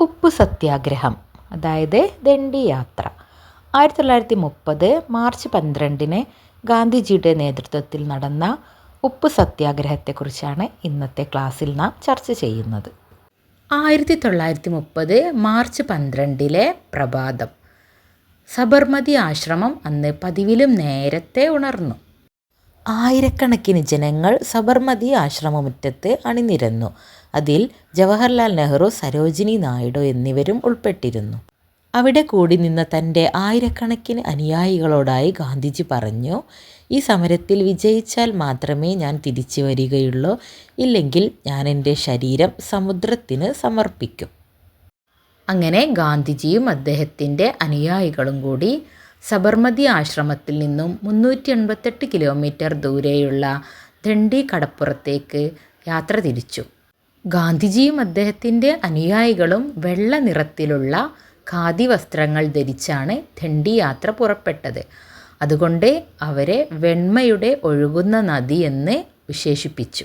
ഉപ്പ് സത്യാഗ്രഹം അതായത് ദണ്ഡി യാത്ര ആയിരത്തി തൊള്ളായിരത്തി മുപ്പത് മാർച്ച് പന്ത്രണ്ടിന് ഗാന്ധിജിയുടെ നേതൃത്വത്തിൽ നടന്ന ഉപ്പ് സത്യാഗ്രഹത്തെക്കുറിച്ചാണ് ഇന്നത്തെ ക്ലാസ്സിൽ നാം ചർച്ച ചെയ്യുന്നത്. ആയിരത്തി തൊള്ളായിരത്തി മുപ്പത് മാർച്ച് പന്ത്രണ്ടിലെ പ്രഭാതം. സബർമതി ആശ്രമം അന്ന് പതിവിലും നേരത്തെ ഉണർന്നു. ആയിരക്കണക്കിന് ജനങ്ങൾ സബർമതി ആശ്രമമുറ്റത്ത് അണിനിരന്നു. അതിൽ ജവഹർലാൽ നെഹ്റു സരോജിനി നായിഡു എന്നിവരും ഉൾപ്പെട്ടിരുന്നു. അവിടെ കൂടി നിന്ന തന്റെ ആയിരക്കണക്കിന് അനുയായികളോടായി ഗാന്ധിജി പറഞ്ഞു ഈ സമരത്തിൽ വിജയിച്ചാൽ മാത്രമേ ഞാൻ തിരിച്ചു വരികയുള്ളൂ. ഇല്ലെങ്കിൽ ഞാൻ എന്റെ ശരീരം സമുദ്രത്തിന് സമർപ്പിക്കും അങ്ങനെ ഗാന്ധിജിയും അദ്ദേഹത്തിന്റെ അനുയായികളും കൂടി സബർമതി ആശ്രമത്തിൽ നിന്നും മുന്നൂറ്റി എൺപത്തെട്ട് കിലോമീറ്റർ ദൂരെയുള്ള ദണ്ഡി കടപ്പുറത്തേക്ക് യാത്ര തിരിച്ചു. ഗാന്ധിജിയും അദ്ദേഹത്തിന്റെ അനുയായികളും വെള്ള നിറത്തിലുള്ള ഖാദി വസ്ത്രങ്ങൾ ധരിച്ചാണ് ദണ്ഡി യാത്ര പുറപ്പെട്ടത്. അതുകൊണ്ട് അവരെ വെണ്മയുടെ ഒഴുകുന്ന നദി എന്ന് വിശേഷിപ്പിച്ചു.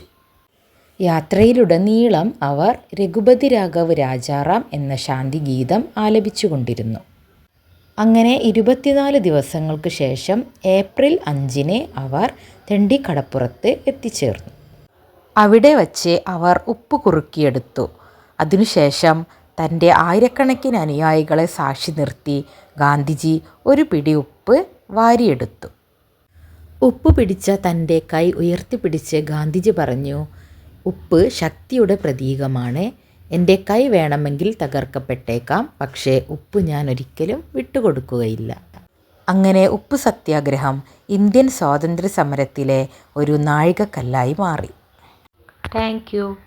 യാത്രയിലുടനീളം അവർ രഘുപതി രാഘവ് രാജാറാം എന്ന ശാന്തിഗീതം ആലപിച്ചുകൊണ്ടിരുന്നു. അങ്ങനെ ഇരുപത്തിനാല് ദിവസങ്ങൾക്ക് ശേഷം ഏപ്രിൽ അഞ്ചിന് അവർ തെണ്ടിക്കടപ്പുറത്ത് എത്തിച്ചേർന്നു. അവിടെ വച്ച് അവർ ഉപ്പ് കുറുക്കിയെടുത്തു. അതിനുശേഷം തന്റെ ആയിരക്കണക്കിന് അനുയായികളെ സാക്ഷി നിർത്തി ഗാന്ധിജി ഒരു പിടി ഉപ്പ് വാരിയെടുത്തു. ഉപ്പ് പിടിച്ച തന്റെ കൈ ഉയർത്തിപ്പിടിച്ച് ഗാന്ധിജി പറഞ്ഞു ഉപ്പ് ശക്തിയുടെ പ്രതീകമാണ്. എന്റെ കൈ വേണമെങ്കിൽ തകർക്കപ്പെട്ടേക്കാം പക്ഷേ ഉപ്പ് ഞാൻ ഒരിക്കലും വിട്ടുകൊടുക്കുകയില്ല. അങ്ങനെ ഉപ്പ് സത്യാഗ്രഹം ഇന്ത്യൻ സ്വാതന്ത്ര്യ സമരത്തിലെ ഒരു നാഴികക്കല്ലായി മാറി. താങ്ക്